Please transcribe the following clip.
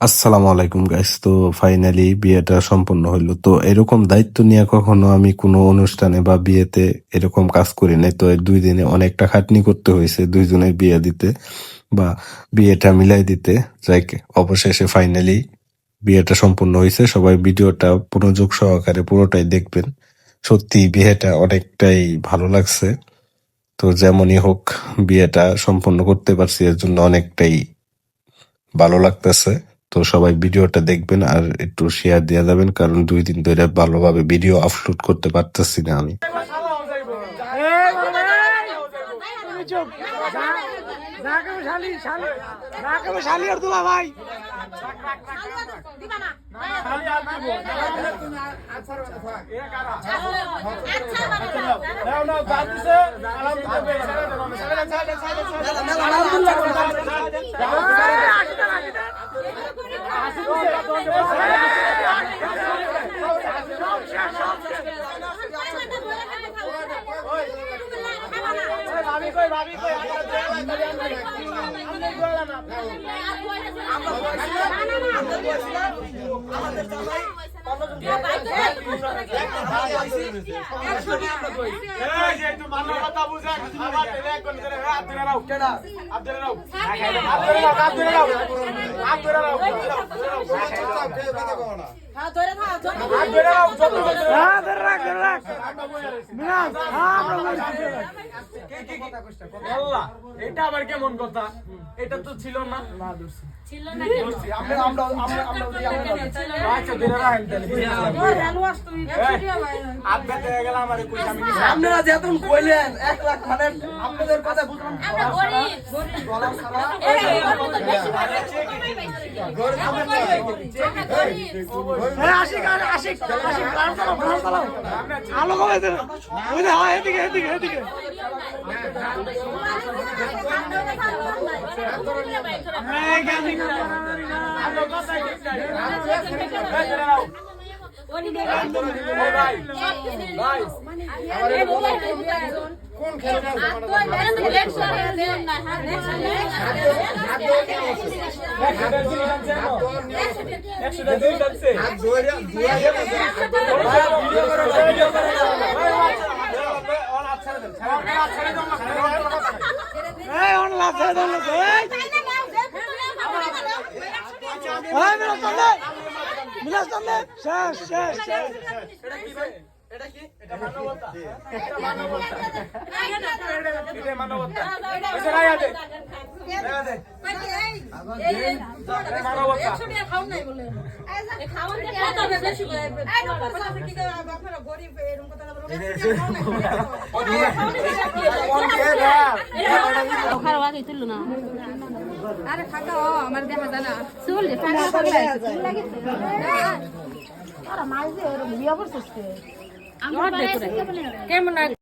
আসসালামু আলাইকুম গাইস তো ফাইনালি বিয়েটা সম্পন্ন হইল। তো এরকম দায়িত্ব নিয়ে কখনো আমি কোনো অনুষ্ঠানে বা বিয়েতে এরকম কাজ করি নাই। তো দুই দিনে অনেকটা খাটনি করতে হয়েছে দুইজনের বিয়ে দিতে বা বিয়েটা মিলাই দিতে। যাই অবশেষে ফাইনালি বিয়েটা সম্পূর্ণ হয়েছে। সবাই ভিডিওটা মনোযোগ সহকারে পুরোটাই দেখবেন। সত্যি বিয়েটা অনেকটাই ভালো লাগছে। তো যেমনই হোক, বিয়েটা সম্পন্ন করতে পারছি, এর জন্য অনেকটাই ভালো লাগতেছে। তো সবাই ভিডিওটা দেখবেন আর একটু শেয়ার দিয়ে যাবেন, কারণ দুই দিন ধরে ভালোভাবে ভিডিও আপলোড করতে পারতেছি না আমি। শালি ধরে নাও হাত ধরে নাও যত হ্যাঁ ধরে রাখ ধরে রাখ মিনাস হ্যাঁ আমরা আল্লাহ এটা আবার কেমন কথা? এটা তো ছিল না। না ছিল না আমরা আমরা আমরা আমরা আচ্ছা ধরে রাখেন তাহলে। হাত বেঁধে গেল আমার কই আমি কি আপনারা যেতন কইলেন এক লাখ মানে আপনাদের কথা বুঝলাম। আমরা গরিব। গরিব এই গরিব তো বেশি ভালো আমরা গরিব। আশিক আর আশিক আশিক চালাও চালাও। আলো কমে দেন ওই যে হ্যাঁ এদিকে এদিকে কোন খেলা এদিকে এই গান আমরা কথা কি চাই এই ধরে নাও ভাই ভাই একশোটা দুই জানছে একশোটা দুই জানছে আরে ফাঁকা আমার দেখা জানা চল ফাঁকা লাগে কেমন